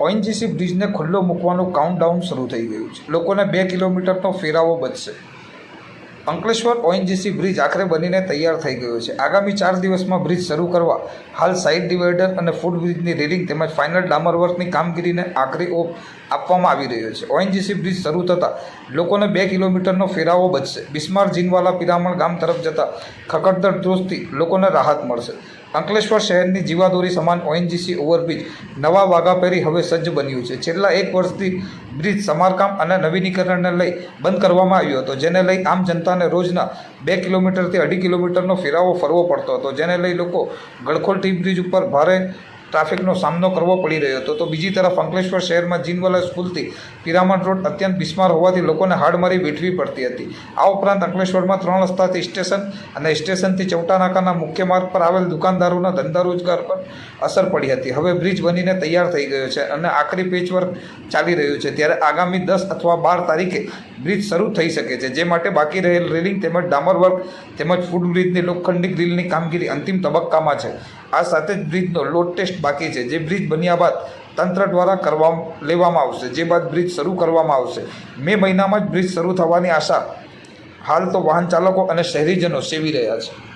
ONGC બ્રિજને ખુલ્લો મૂકવાનું countdown શરૂ થઈ ગયું છે. લોકોને બે કિલોમીટરનો ફેરાવો બચશે. અંકલેશ્વર ઓએનજીસી બ્રિજ આખરે બનીને તૈયાર થઈ ગયો છે. આગામી ચાર દિવસમાં બ્રિજ શરૂ કરવા, હાલ સાઇડ ડિવાઈડર અને ફૂટ બ્રિજની રેલિંગ તેમજ ફાઇનલ ડામર વર્કની કામગીરીને આખરી ઓપ આપવામાં આવી રહ્યો છે. ઓએનજીસી બ્રિજ શરૂ થતાં લોકોને બે કિલોમીટરનો ફેરાવો બચશે. બિસ્માર જીનવાલા પિરામણ ગામ તરફ જતા ખકડદર દોસ્તી લોકોને રાહત મળશે. અંકલેશ્વર શહેરની જીવાદોરી સમાન ઓએનજીસી ઓવરબ્રિજ નવા વાઘાપેરી હવે સજ્જ બન્યું છે. છેલ્લા એક વર્ષથી બ્રિજ સમારકામ અને નવીનીકરણને લઈ બંધ કરવામાં આવ્યો હતો, જેને લઈ આમ જનતાને રોજના બે કિલોમીટરથી અઢી કિલોમીટરનો ફેરાવો ફરવો પડતો હતો. જેને લઈ લોકો ગળખોલ ટી બ્રિજ ઉપર ભારે ટ્રાફિકનો સામનો કરવો પડી રહ્યો હતો. તો બીજી તરફ અંકલેશ્વર શહેરમાં જીનવાલા સ્કૂલથી પિરામણ રોડ અત્યંત બિસ્માર હોવાથી લોકોને હાડમારી વેઠવી પડતી હતી. આ ઉપરાંત અંકલેશ્વરમાં ત્રણ રસ્તાથી સ્ટેશન અને સ્ટેશનથી ચૌટા નાકાના મુખ્ય માર્ગ પર આવેલ દુકાનદારોના ધંધા રોજગાર પર અસર પડી હતી. હવે બ્રિજ બનીને તૈયાર થઈ ગયો છે અને આખરી પેચવર્ક ચાલી રહ્યું છે. ત્યારે આગામી દસ અથવા બાર તારીખે બ્રિજ શરૂ થઈ શકે છે. જે માટે બાકી રહેલ રેલિંગ તેમજ ડામર વર્ક તેમજ ફૂડ બ્રિજની લોખંડી ગ્રીલની કામગીરી અંતિમ તબક્કામાં છે. આ સાથે જ બ્રિજનો લોડ ટેસ્ટ બાકી છે. જે બ્રિજ બન્યા બાદ તંત્ર દ્વારા કરવા લેવામાં આવશે. જે બાદ બ્રિજ શરૂ કરવામાં આવશે. મે મહિનામાં જ બ્રિજ શરૂ થવાની આશા. હાલ તો વાહન ચાલકો અને શહેરીજનો સેવી રહ્યા છે.